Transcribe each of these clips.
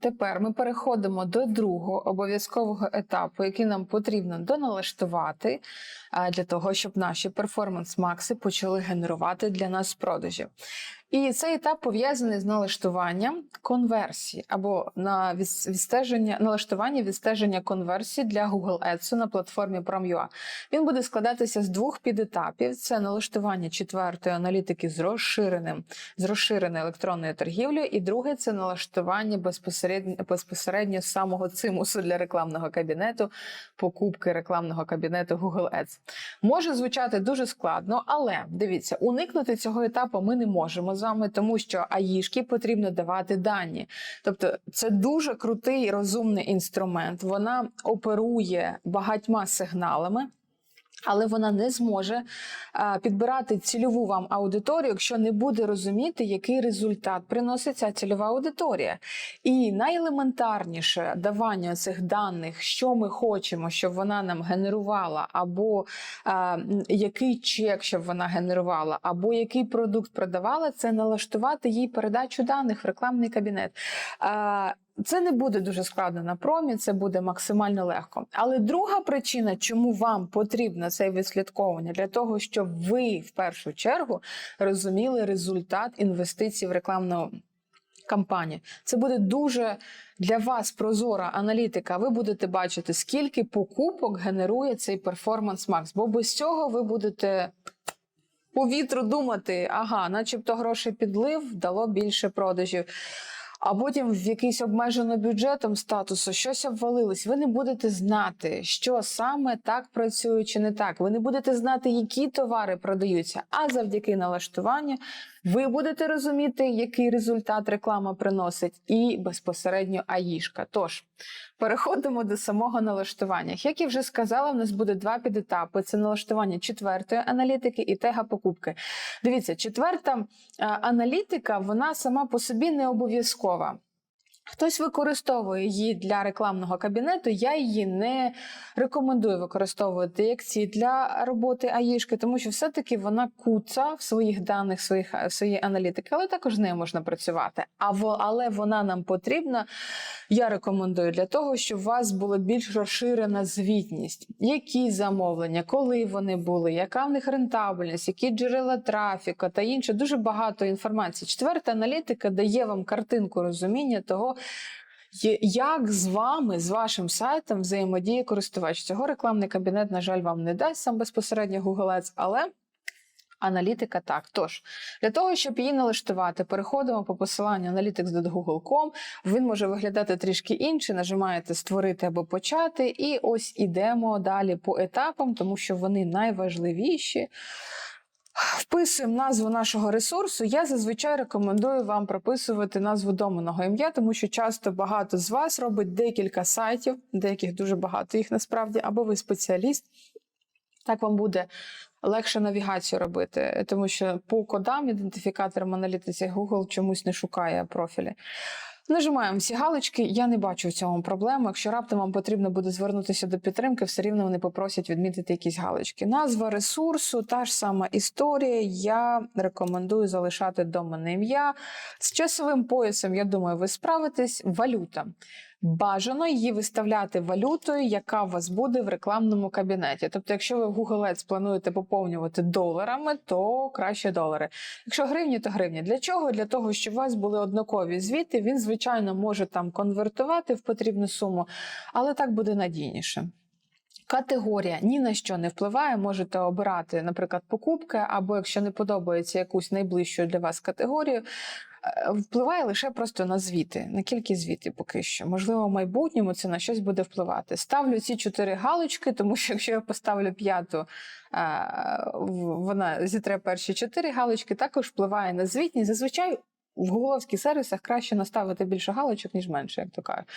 Тепер ми переходимо до другого обов'язкового етапу, який нам потрібно доналаштувати для того, щоб наші перформанс-макси почали генерувати для нас продажі. І цей етап пов'язаний з налаштуванням конверсії або на відс- відстеження налаштування відстеження конверсії для Google Ads на платформі Prom.ua. Він буде складатися з двох підетапів: це налаштування четвертої аналітики з розширеним з розширеною електронною торгівлею, і друге це налаштування безпосередньо безпосередньо самого цимусу для рекламного кабінету, покупки рекламного кабінету Google Ads. Може звучати дуже складно, але дивіться, уникнути цього етапу ми не можемо вами, тому що АІшки потрібно давати дані. Тобто, це дуже крутий розумний інструмент. Вона оперує багатьма сигналами. Але вона не зможе підбирати цільову вам аудиторію, якщо не буде розуміти, який результат приносить ця цільова аудиторія. І найелементарніше давання цих даних, що ми хочемо, щоб вона нам генерувала, або а, який чек, щоб вона генерувала, або який продукт продавала, це налаштувати їй передачу даних в рекламний кабінет. А, це не буде дуже складно на промі, це буде максимально легко. Але друга причина, чому вам потрібно це відслідковування, для того, щоб ви в першу чергу розуміли результат інвестицій в рекламну кампанію. Це буде дуже для вас прозора аналітика. Ви будете бачити, скільки покупок генерує цей перформанс Макс. Бо без цього ви будете по вітру думати, ага, начебто грошей підлив, дало більше продажів. А потім в якийсь обмежено бюджетом статусу щось обвалилось. Ви не будете знати, що саме так працює чи не так. Ви не будете знати, які товари продаються. А завдяки налаштуванню ви будете розуміти, який результат реклама приносить, і безпосередньо аїшка. Тож переходимо до самого налаштування. Як я вже сказала, в нас буде два підетапи: це налаштування четвертої аналітики і тега покупки. Дивіться, четверта е, аналітика, вона сама по собі не обов'язкова. Хтось використовує її для рекламного кабінету. Я її не рекомендую використовувати як ці для роботи Аїшки, тому що все-таки вона куца в своїх даних, своїх своїй аналітики, але також з нею можна працювати. А але вона нам потрібна. Я рекомендую для того, щоб у вас була більш розширена звітність. Які замовлення, коли вони були, яка в них рентабельність, які джерела трафіка та інше. Дуже багато інформації. Четверта аналітика дає вам картинку розуміння того. Як з вами, з вашим сайтом взаємодіє користувач? Цього рекламний кабінет, на жаль, вам не дасть сам безпосередньо Google Ads, але аналітика так. Тож, для того, щоб її налаштувати, переходимо по посиланню analytics.google.com. Він може виглядати трішки інше. Нажимаєте створити або почати, і ось ідемо далі по етапам, тому що вони найважливіші. Вписуємо назву нашого ресурсу. Я зазвичай рекомендую вам прописувати назву доменного ім'я, тому що часто багато з вас робить декілька сайтів, деяких дуже багато їх насправді, або ви спеціаліст. Так вам буде легше навігацію робити, тому що по кодам, ідентифікаторам аналітиці Google чомусь не шукає профілі. Нажимаємо всі галочки. Я не бачу в цьому проблеми. Якщо раптом вам потрібно буде звернутися до підтримки, все рівно вони попросять відмітити якісь галочки. Назва ресурсу, та ж сама історія. Я рекомендую залишати доменне ім'я. З часовим поясом, я думаю, ви справитесь. Валюта. Бажано її виставляти валютою, яка у вас буде в рекламному кабінеті. Тобто, якщо ви Ads плануєте поповнювати доларами, то краще долари. Якщо гривні, то гривні. Для чого? Для того, щоб у вас були однакові звіти. Він, звичайно, може там конвертувати в потрібну суму, але так буде надійніше. Категорія ні на що не впливає. Можете обирати, наприклад, покупки, або якщо не подобається якусь найближчу для вас категорію, впливає лише просто на звіти, на кількість звітів поки що. Можливо, в майбутньому це на щось буде впливати. Ставлю ці чотири галочки, тому що якщо я поставлю п'яту, е, вона зітре перші чотири галочки, також впливає на звітність. Зазвичай в гугловських сервісах краще наставити більше галочок, ніж менше, як то кажуть.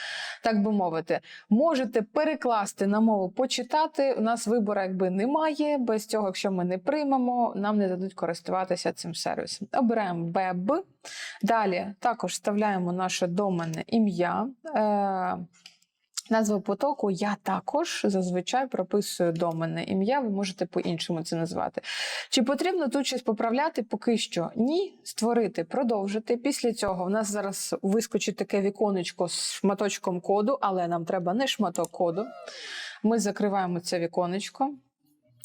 Так би мовити, можете перекласти на мову почитати. У нас вибору якби немає. Без цього, якщо ми не приймемо, нам не дадуть користуватися цим сервісом. Обираємо БЕБ. Далі також вставляємо наше домене ім'я. Е- Назву потоку я також зазвичай прописую доменне ім'я, ви можете по-іншому це назвати. Чи потрібно тут щось поправляти? Поки що ні. Створити, продовжити. Після цього в нас зараз вискочить таке віконечко з шматочком коду, але нам треба не шматок коду. Ми закриваємо це віконечко.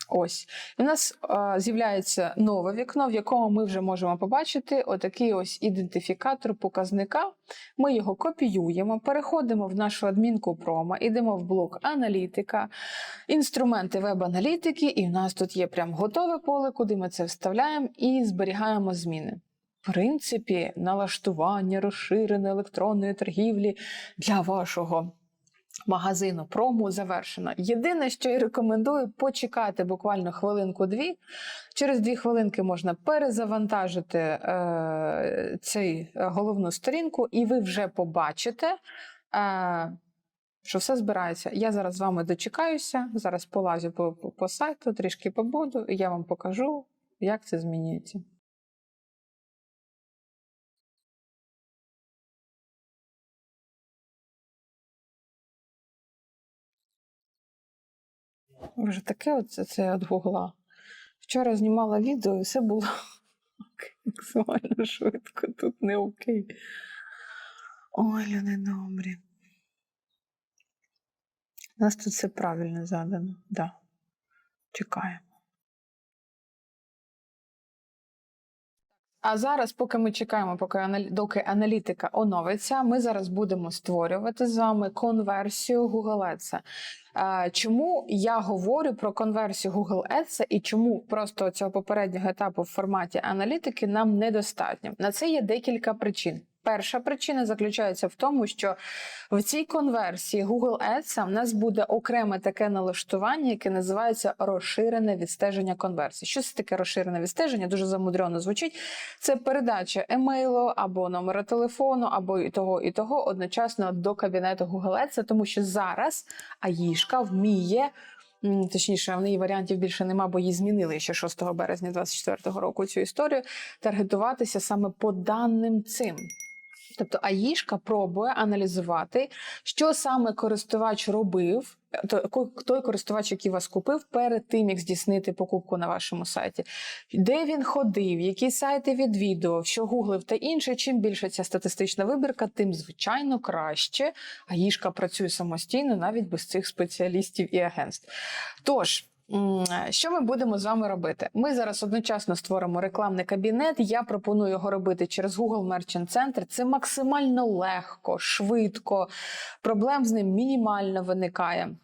Ось. І у нас е, з'являється нове вікно, в якому ми вже можемо побачити отакий ось ідентифікатор показника. Ми його копіюємо, переходимо в нашу адмінку промо, йдемо в блок аналітика, інструменти веб-аналітики, і в нас тут є прям готове поле, куди ми це вставляємо і зберігаємо зміни. В принципі, налаштування розширеної електронної торгівлі для вашого магазину прому завершено. Єдине, що я рекомендую, почекати буквально хвилинку-дві. Через дві хвилинки можна перезавантажити е, цей е, головну сторінку, і ви вже побачите. Е, що все збирається. Я зараз з вами дочекаюся, зараз полазю по, по, по сайту, трішки побуду, і я вам покажу, як це змінюється. Вже таке оце це від гугла. Вчора знімала відео, і все було максимально швидко, тут не окей. Ой, люди добрі. У нас тут все правильно задано. Да. Чекаємо. А зараз, поки ми чекаємо, поки доки аналітика оновиться, ми зараз будемо створювати з вами конверсію Google Ads. Чому я говорю про конверсію Google Ads і чому просто цього попереднього етапу в форматі аналітики нам недостатньо? На це є декілька причин. Перша причина заключається в тому, що в цій конверсії Google Ads в нас буде окреме таке налаштування, яке називається розширене відстеження конверсій. Що це таке розширене відстеження? Дуже замудрено звучить. Це передача емейлу або номера телефону, або і того, і того одночасно до кабінету Google Ads, тому що зараз АїШка вміє. Точніше, в неї варіантів більше нема, бо її змінили ще 6 березня 2024 року цю історію. Таргетуватися саме по даним цим. Тобто АІшка пробує аналізувати, що саме користувач робив, то- той користувач, який вас купив, перед тим як здійснити покупку на вашому сайті, де він ходив, які сайти відвідував, що гуглив та інше. Чим більше ця статистична вибірка, тим звичайно краще. АІшка працює самостійно навіть без цих спеціалістів і агентств. Тож. М, Що ми будемо з вами робити? Ми зараз одночасно створимо рекламний кабінет. Я пропоную його робити через Google Merchant Center. Це максимально легко, швидко, проблем з ним мінімально виникає.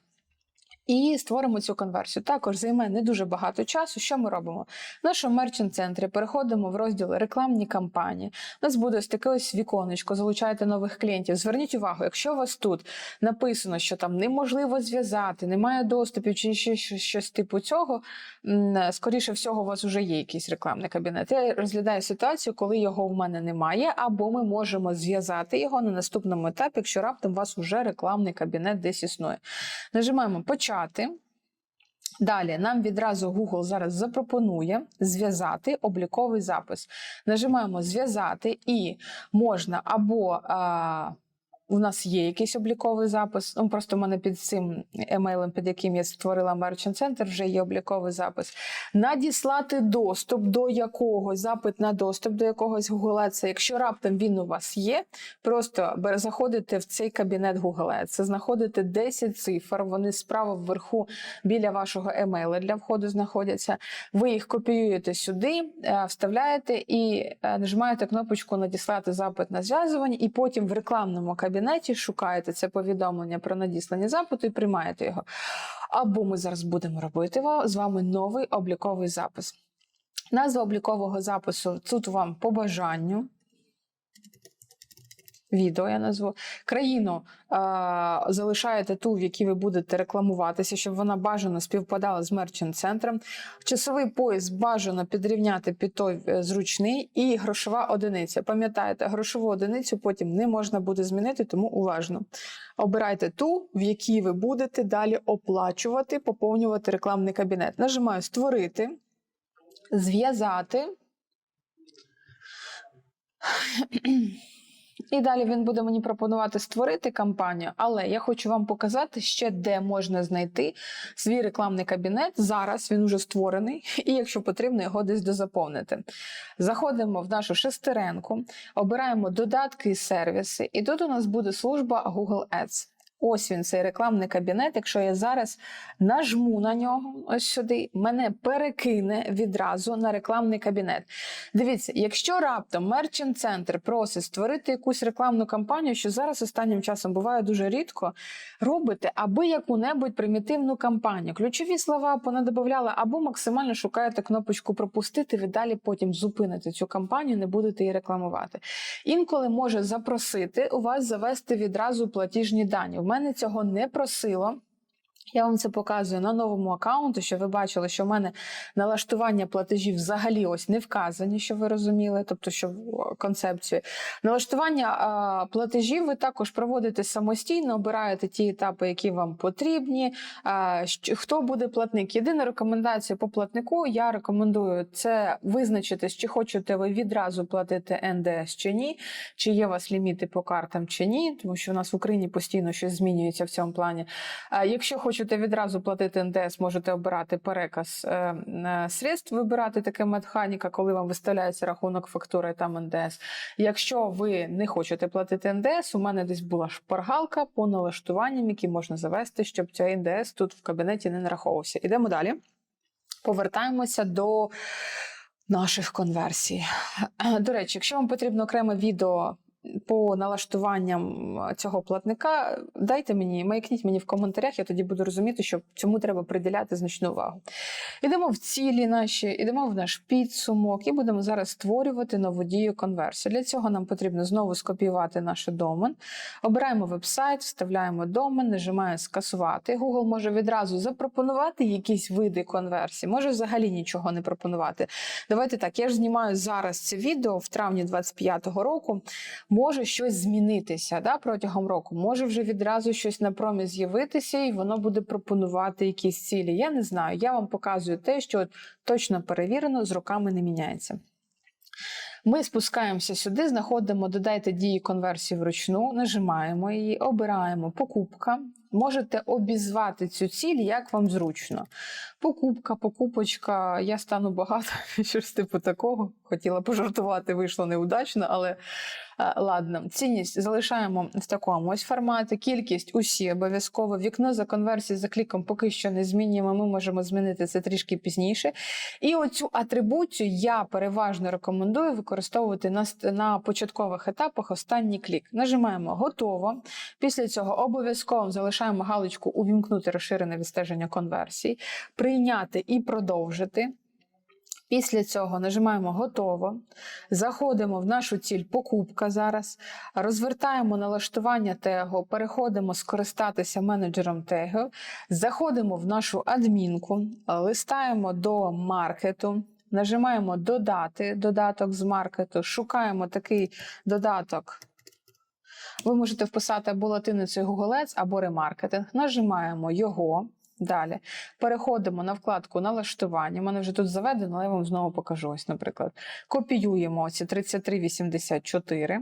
І створимо цю конверсію. Також займе не дуже багато часу. Що ми робимо? В нашому мерчант центрі переходимо в розділ рекламні кампанії. У нас буде ось таке ось віконечко, залучайте нових клієнтів. Зверніть увагу, якщо у вас тут написано, що там неможливо зв'язати, немає доступів чи ще щось типу цього, скоріше всього, у вас вже є якийсь рекламний кабінет. Я розглядаю ситуацію, коли його в мене немає, або ми можемо зв'язати його на наступному етапі, якщо раптом у вас вже рекламний кабінет десь існує. Нажимаємо почати. Далі нам відразу Google зараз запропонує зв'язати обліковий запис. Нажимаємо зв'язати і можна або а, у нас є якийсь обліковий запис. Ну просто в мене під цим емейлем, під яким я створила Merchant Center, вже є обліковий запис. Надіслати доступ до якогось, запит на доступ до якогось Google Ads. Якщо раптом він у вас є, просто заходите в цей кабінет Google Ads, знаходите 10 цифр, вони справа вверху біля вашого емейла для входу знаходяться. Ви їх копіюєте сюди, е, вставляєте і е, нажимаєте кнопочку Надіслати запит на зв'язування, і потім в рекламному кабінеті шукаєте це повідомлення про надіслання запиту і приймаєте його. Або ми зараз будемо робити з вами новий обліковий запис. Назва облікового запису тут вам по бажанню. Відео я назву. Країну е, залишаєте ту, в якій ви будете рекламуватися, щоб вона бажано співпадала з мерчант центром. Часовий пояс бажано підрівняти під той е, зручний і грошова одиниця. Пам'ятаєте, грошову одиницю потім не можна буде змінити, тому уважно. Обирайте ту, в якій ви будете далі оплачувати, поповнювати рекламний кабінет. Нажимаю Створити, зв'язати. І далі він буде мені пропонувати створити кампанію, але я хочу вам показати ще, де можна знайти свій рекламний кабінет. Зараз він уже створений, і якщо потрібно, його десь дозаповнити. Заходимо в нашу шестеренку, обираємо додатки і сервіси, і тут у нас буде служба Google Ads. Ось він, цей рекламний кабінет. Якщо я зараз нажму на нього, ось сюди, мене перекине відразу на рекламний кабінет. Дивіться, якщо раптом Merchant Center просить створити якусь рекламну кампанію, що зараз останнім часом буває дуже рідко, робите аби яку-небудь примітивну кампанію. Ключові слова понадобавляли, або максимально шукаєте кнопочку пропустити, ви далі потім зупините цю кампанію, не будете її рекламувати. Інколи може запросити у вас завести відразу платіжні дані. Мене цього не просило. Я вам це показую на новому аккаунту, щоб ви бачили, що в мене налаштування платежів взагалі ось не вказані, що ви розуміли, тобто що в концепції. Налаштування а, платежів ви також проводите самостійно, обираєте ті етапи, які вам потрібні. А, що- хто буде платник? Єдина рекомендація по платнику я рекомендую це визначитись, чи хочете ви відразу платити НДС чи ні, чи є у вас ліміти по картам чи ні, тому що у нас в Україні постійно щось змінюється в цьому плані. А Якщо хочете відразу платити НДС, можете обирати переказ е, средств, вибирати таке медханіка, коли вам виставляється рахунок фактури там НДС. Якщо ви не хочете платити НДС, у мене десь була шпаргалка по налаштуванням, які можна завести, щоб цей НДС тут в кабінеті не нараховувався. Ідемо далі. Повертаємося до наших конверсій. До речі, якщо вам потрібно окреме відео по налаштуванням цього платника, дайте мені, маякніть мені в коментарях, я тоді буду розуміти, що цьому треба приділяти значну увагу. Ідемо в цілі наші, ідемо в наш підсумок і будемо зараз створювати нову дію конверсію. Для цього нам потрібно знову скопіювати наш домен. Обираємо веб-сайт, вставляємо домен, нажимаємо скасувати. Google може відразу запропонувати якісь види конверсії, може взагалі нічого не пропонувати. Давайте так, я ж знімаю зараз це відео в травні 25-го року. Може щось змінитися да, протягом року, може вже відразу щось на промі з'явитися, і воно буде пропонувати якісь цілі. Я не знаю. Я вам показую те, що точно перевірено, з роками не міняється. Ми спускаємося сюди, знаходимо додайте дії конверсії вручну, нажимаємо її, обираємо покупка. Можете обізвати цю ціль, як вам зручно. Покупка, покупочка, я стану багато, щось типу такого. Хотіла пожартувати, вийшло неудачно, але ладно. Цінність залишаємо в такому ось форматі. Кількість усі обов'язково. Вікно за конверсії за кліком поки що не змінюємо. Ми можемо змінити це трішки пізніше. І оцю атрибуцію я переважно рекомендую використовувати на, на початкових етапах останній клік. Нажимаємо готово. Після цього обов'язково залишаємо галочку Увімкнути розширене відстеження конверсій, прийняти і продовжити. Після цього нажимаємо готово, заходимо в нашу ціль покупка зараз, розвертаємо налаштування тегу, переходимо скористатися менеджером тегу, заходимо в нашу адмінку, листаємо до маркету, нажимаємо додати додаток з маркету, шукаємо такий додаток. Ви можете вписати або латиницею Google Ads, або ремаркетинг. Нажимаємо його. Далі переходимо на вкладку налаштування. У мене вже тут заведено, але я вам знову покажу. Ось, наприклад, копіюємо ці 3384,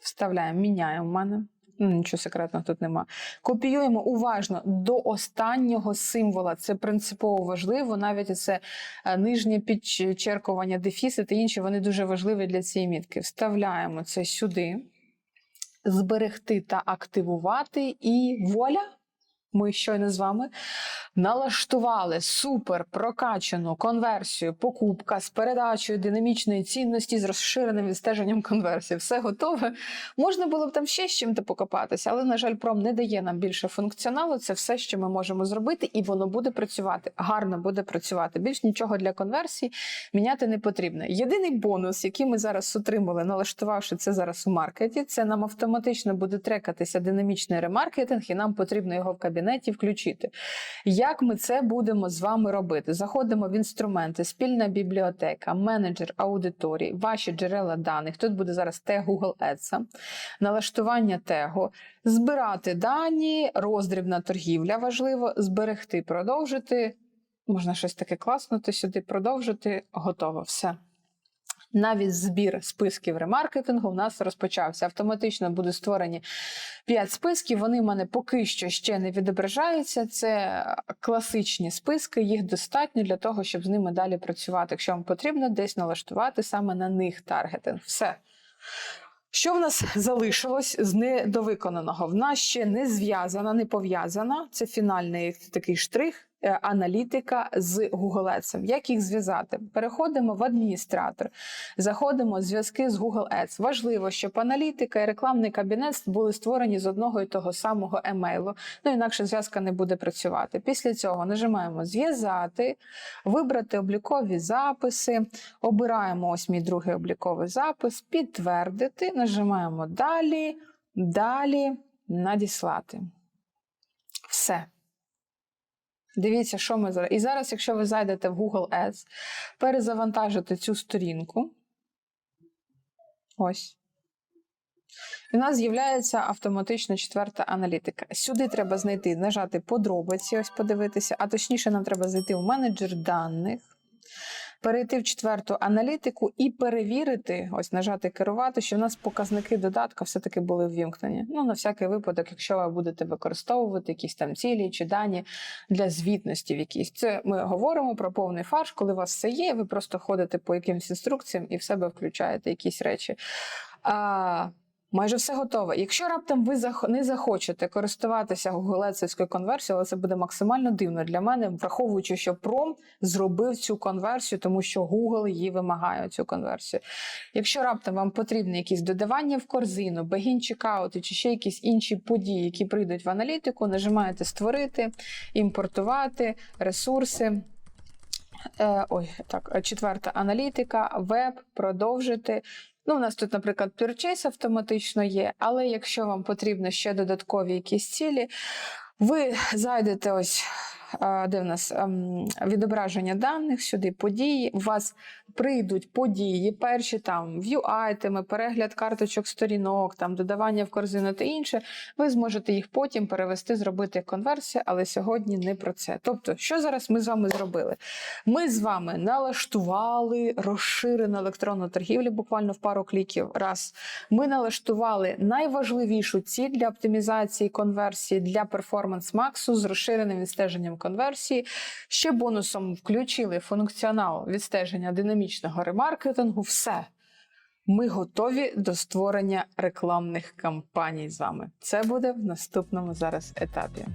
вставляємо, міняємо в мене. Ну, Нічого секретного тут нема. Копіюємо уважно до останнього символа. Це принципово важливо. Навіть це е, нижнє підчеркування, дефіси та інші вони дуже важливі для цієї мітки. Вставляємо це сюди, зберегти та активувати, і вуаля! Ми щойно з вами налаштували супер прокачану конверсію, покупка з передачею динамічної цінності з розширеним відстеженням конверсії. Все готове. Можна було б там ще з чим-то покопатися, але, на жаль, пром не дає нам більше функціоналу. Це все, що ми можемо зробити, і воно буде працювати. Гарно буде працювати. Більш нічого для конверсії міняти не потрібно. Єдиний бонус, який ми зараз отримали, налаштувавши це зараз у маркеті, це нам автоматично буде трекатися динамічний ремаркетинг, і нам потрібно його в кабінеті включити. Як ми це будемо з вами робити? Заходимо в інструменти, спільна бібліотека, менеджер аудиторії, ваші джерела даних. Тут буде зараз тег Google Ads, налаштування тегу, збирати дані, роздрібна торгівля важливо, зберегти, продовжити. Можна щось таке класнути сюди, продовжити, готово. Все. Навіть збір списків ремаркетингу в нас розпочався. Автоматично будуть створені 5 списків. Вони в мене поки що ще не відображаються. Це класичні списки, їх достатньо для того, щоб з ними далі працювати. Якщо вам потрібно десь налаштувати саме на них таргетинг. Все. Що в нас залишилось з недовиконаного? В нас ще не зв'язана, не пов'язана. Це фінальний такий штрих. Е, Аналітика з Google Ads. Як їх зв'язати? Переходимо в адміністратор, заходимо в зв'язки з Google Ads. Важливо, щоб аналітика і рекламний кабінет були створені з одного і того самого емейлу. Ну інакше зв'язка не буде працювати. Після цього нажимаємо зв'язати, вибрати облікові записи. Обираємо ось мій другий обліковий запис, підтвердити, нажимаємо далі, далі, надіслати. Все. Дивіться, що ми зараз. І зараз, якщо ви зайдете в Google Ads, перезавантажите цю сторінку. Ось. І у нас з'являється автоматично четверта аналітика. Сюди треба знайти, нажати подробиці, ось подивитися, а точніше, нам треба зайти в менеджер даних, перейти в четверту аналітику і перевірити, ось нажати керувати, що в нас показники додатка все-таки були ввімкнені. Ну, на всякий випадок, якщо ви будете використовувати якісь там цілі чи дані для звітності в якісь. Це ми говоримо про повний фарш, коли у вас все є, ви просто ходите по якимось інструкціям і в себе включаєте якісь речі. А, Майже все готове. Якщо раптом ви не захочете користуватися гуглецівською конверсією, але це буде максимально дивно для мене, враховуючи, що Пром зробив цю конверсію, тому що Google її вимагає цю конверсію. Якщо раптом вам потрібні якісь додавання в корзину, бегін чекаути чи ще якісь інші події, які прийдуть в аналітику, нажимаєте створити, імпортувати ресурси. Е, ой, так, е, четверта аналітика, веб, продовжити. Ну, у нас тут, наприклад, purchase автоматично є, але якщо вам потрібно ще додаткові якісь цілі, ви зайдете ось, де в нас ем, відображення даних, сюди події. У вас прийдуть події, перші там view айтеми, перегляд карточок сторінок, там додавання в корзину та інше. Ви зможете їх потім перевести, зробити конверсію, але сьогодні не про це. Тобто, що зараз ми з вами зробили? Ми з вами налаштували розширену електронну торгівлю буквально в пару кліків. Раз ми налаштували найважливішу ціль для оптимізації конверсії для перформанс максу з розширеним відстеженням конверсії. Ще бонусом включили функціонал відстеження динамічного ремаркетингу. Все. Ми готові до створення рекламних кампаній з вами. Це буде в наступному зараз етапі.